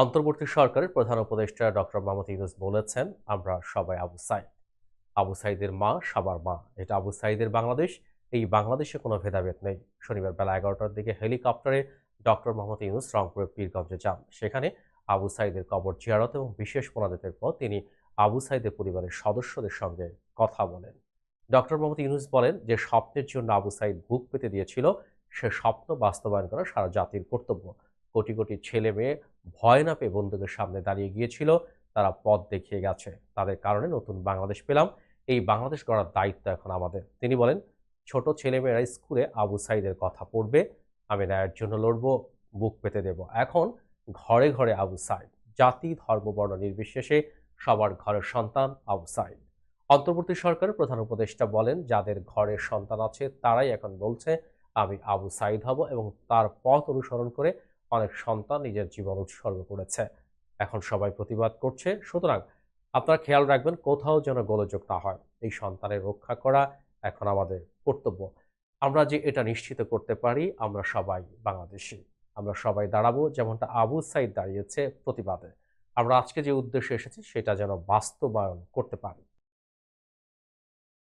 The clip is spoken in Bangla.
অন্তর্বর্তী সরকারের প্রধান উপদেষ্টা ডক্টর মোহাম্মদ ইউনুস বলেছেন, আমরা সবাই আবু সাইদ। আবু সাইদের মা সবার মা। এটা আবু সাইদের বাংলাদেশ। এই বাংলাদেশে কোনো ভেদাভেদ নেই। শনিবার বেলা এগারোটার দিকে হেলিকপ্টারে ডক্টর মোহাম্মদ ইউনুস রংপুরের পীরগঞ্জে যান। সেখানে আবু সাইদের কবর জিয়ারত এবং বিশেষ মোনাজাতের পর তিনি আবু সাইদের পরিবারের সদস্যদের সঙ্গে কথা বলেন। ডক্টর মোহাম্মদ ইউনুস বলেন যে, স্বপ্নের জন্য আবু সাইদ বুক পেতে দিয়েছিল। সে স্বপ্ন বাস্তবায়ন করা সারা জাতির কর্তব্য। কোটি কোটি ছেলে মেয়ে ভয় না পেয়ে বন্দুকের সামনে দাঁড়িয়ে গিয়েছিল। তারা পথ দেখিয়ে গেছে। তাদের কারণে নতুন বাংলাদেশ পেলাম। এই বাংলাদেশ গড়ার দায়িত্ব এখন আমাদের। তিনি বলেন, ছোট ছেলেমেয়েরা স্কুলে আবু সাইদের কথা পড়বে। আমি ন্যায়ের জন্য লড়বো, বুক পেতে দেব। এখন ঘরে ঘরে আবু সাইদ, জাতি, ধর্ম, বর্ণ নির্বিশেষে সবার ঘরের সন্তান আবু সাইদ। অন্তর্বর্তী সরকারের প্রধান উপদেষ্টা বলেন, যাদের ঘরের সন্তান আছে, তারাই এখন বলছে, আমি আবু সাইদ হব এবং তার পথ অনুসরণ করে অনেক সন্তান নিজের জীবন উৎসর্গ করেছে। এখন সবাই প্রতিবাদ করছে, সুতরাং আপনারা খেয়াল রাখবেন কোথাও যেন গোলযোগ না হয়। এই সন্তানের রক্ষা করা এখন আমাদের কর্তব্য। আমরা যে এটা নিশ্চিত করতে পারি, আমরা সবাই বাংলাদেশি। আমরা সবাই দাঁড়াবো, যেমনটা আবু সাইদ দাঁড়িয়েছে প্রতিবাদে। আমরা আজকে যে উদ্দেশ্যে এসেছি, সেটা যেন বাস্তবায়ন করতে পারি।